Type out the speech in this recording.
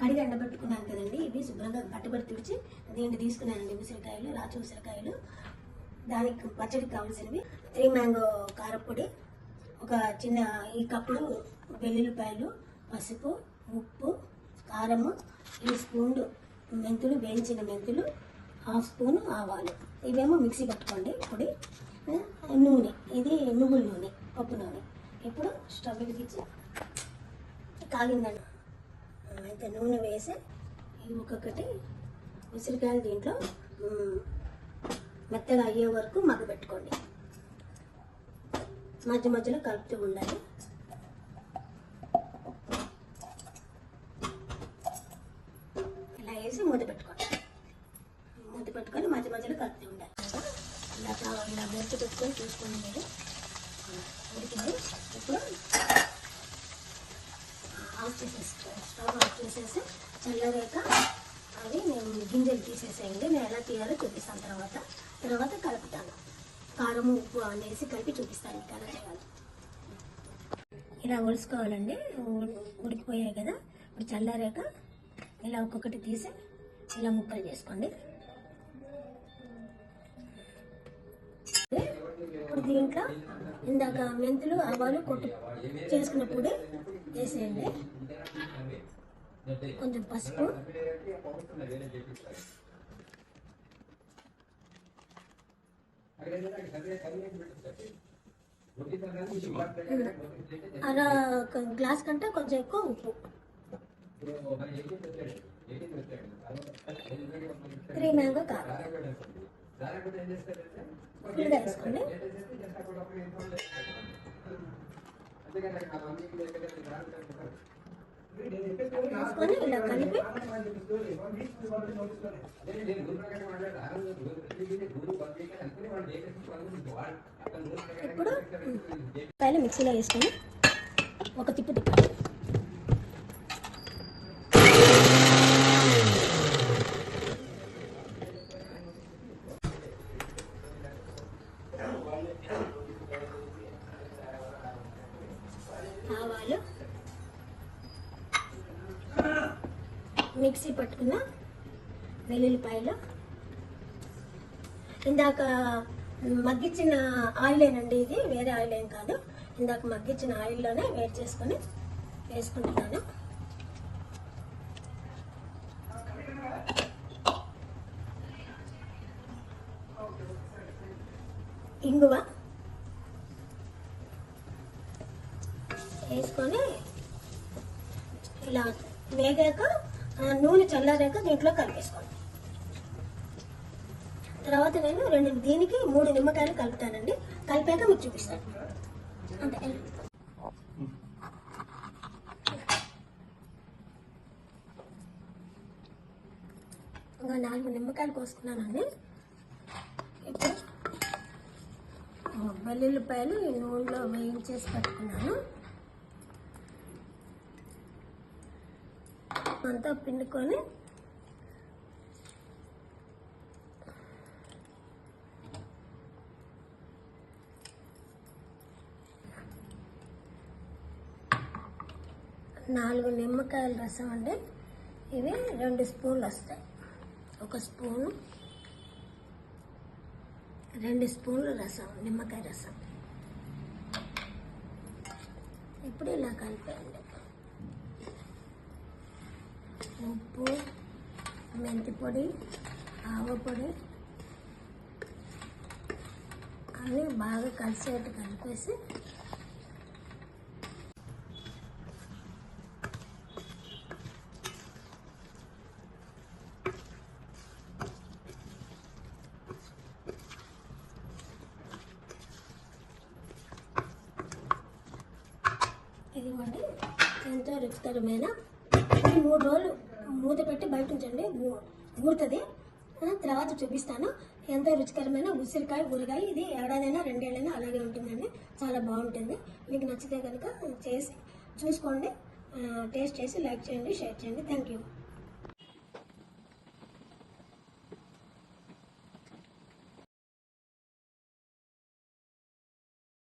కడిగి ఎండబెట్టుకున్నాను కదండి. ఇవి శుభ్రంగా పట్టుబడి తుడిచి దీంట్లో తీసుకున్నానండి ఉసిరికాయలు రాచి ఉసిరికాయలు. దానికి పచ్చడికి కావాల్సినవి. త్రీ మ్యాంగో కారపొడి ఒక చిన్న ఈ కప్పుడు వెల్లుల్లిపాయలు పసుపు ఉప్పు కారము ఈ స్పూన్లు మెంతులు వేయించిన మెంతులు హాఫ్ స్పూన్ ఆవాలు. ఇవేమో మిక్సీ పట్టుకోండి పొడి. నూనె ఇది నువ్వుల నూనె పప్పు నూనె. ఇప్పుడు స్టవ్ వెలిగించి కాగిందండి ఆ, అయితే నూనె వేసి ఈ ఒక్కొక్కటి ఉసిరికాయలు దీంట్లో మెత్తగా అయ్యే వరకు మగ్గబెట్టుకోండి. మధ్య మధ్యలో కలుపుతూ ఉండాలి. ఇలా వేసి మూత పెట్టుకోండి. మూత పెట్టుకొని మధ్య మధ్యలో కలుపుతూ ఉండాలి. ఇలా ఇలా మూత పెట్టుకొని చూసుకోండి మీరు. ఉడికింది. ఇప్పుడు ఆఫ్ చేసేసుకో స్టవ్ ఆఫ్ చేసేసి చల్లరేక అవి నేను గింజలు తీసేసేయండి నేను ఎలా తీయాలో చూపిస్తాను తర్వాత. తర్వాత కలుపుతాను. కారం ఉప్పు అనేసి కలిపి చూపిస్తాను మీకు ఎలా చేయాలి. ఇలా ఒలుసుకోవాలండి. ఉడికిపోయాయి కదా. ఇప్పుడు చల్లారాక ఇలా ఒక్కొక్కటి తీసి ఇలా ముక్కలు చేసుకోండి. ఇప్పుడు దీంట్లో ఇందాక మెంతులు ఆవాలు కొట్టు చేసుకున్నప్పుడు వేసేయండి. కొంచెం పసుపు. అర గ్లాస్ కంటే కొంచెం ఎక్కువ ఉప్పు. త్రీ మ్యాంగో కారం. ఫుల్గా వేసుకోండి. వేసుకొని ఇలా కలిపి ఇప్పుడు మిక్సీలో వేసుకొని ఒక తిప్పు తిప్పాలి. ఆవాలు మిక్సీ పట్టుకున్న వెల్లుల్లిపాయలు. ఇందాక మగ్గించిన ఆయిలేనండి ఇది వేరే ఆయిల్ ఏం కాదు. ఇందాక మగ్గించిన ఆయిల్లోనే వేడి చేసుకొని వేసుకుంటున్నాను. వేసుకొని ఇలా వేగాక నూనె చల్లారాక దీంట్లో కలిపేసుకోండి తర్వాత నేను రెండు దీనికి మూడు నిమ్మకాయలు కలుపుతానండి. కలిపాక మీకు చూపిస్తాను. అంటే ఇంకా నాలుగు నిమ్మకాయలు కోసుకున్నానండి. ఇప్పుడు వెల్లుల్లిపాయలు నూనెలో వేయించేసి పెట్టుకున్నాను. అంతా పిండుకొని నాలుగు నిమ్మకాయల రసం అండి. ఇవి రెండు స్పూన్లు వస్తాయి. ఒక స్పూను రెండు స్పూన్లు రసం నిమ్మకాయ రసం. ఇప్పుడు ఇలా కలిపేయండి. ఉప్పు మెంతి పొడి ఆవపొడి అన్నీ బాగా కలిసేట్టు కలిపేసి ఇదిగోండి ఎంతో రుచికరమైన మూడు రోజులు మూత పెట్టి బయట ఉంచండి. ఊరుతుంది తర్వాత చూపిస్తాను. ఎంత రుచికరమైన ఉసిరికాయ ఊరగాయ ఇది ఏడాదైనా రెండేళ్ళైనా అలాగే ఉంటుందండి. చాలా బాగుంటుంది. మీకు నచ్చితే కనుక చేసి చూసుకోండి. టేస్ట్ చేసి లైక్ చేయండి షేర్ చేయండి. Thank you.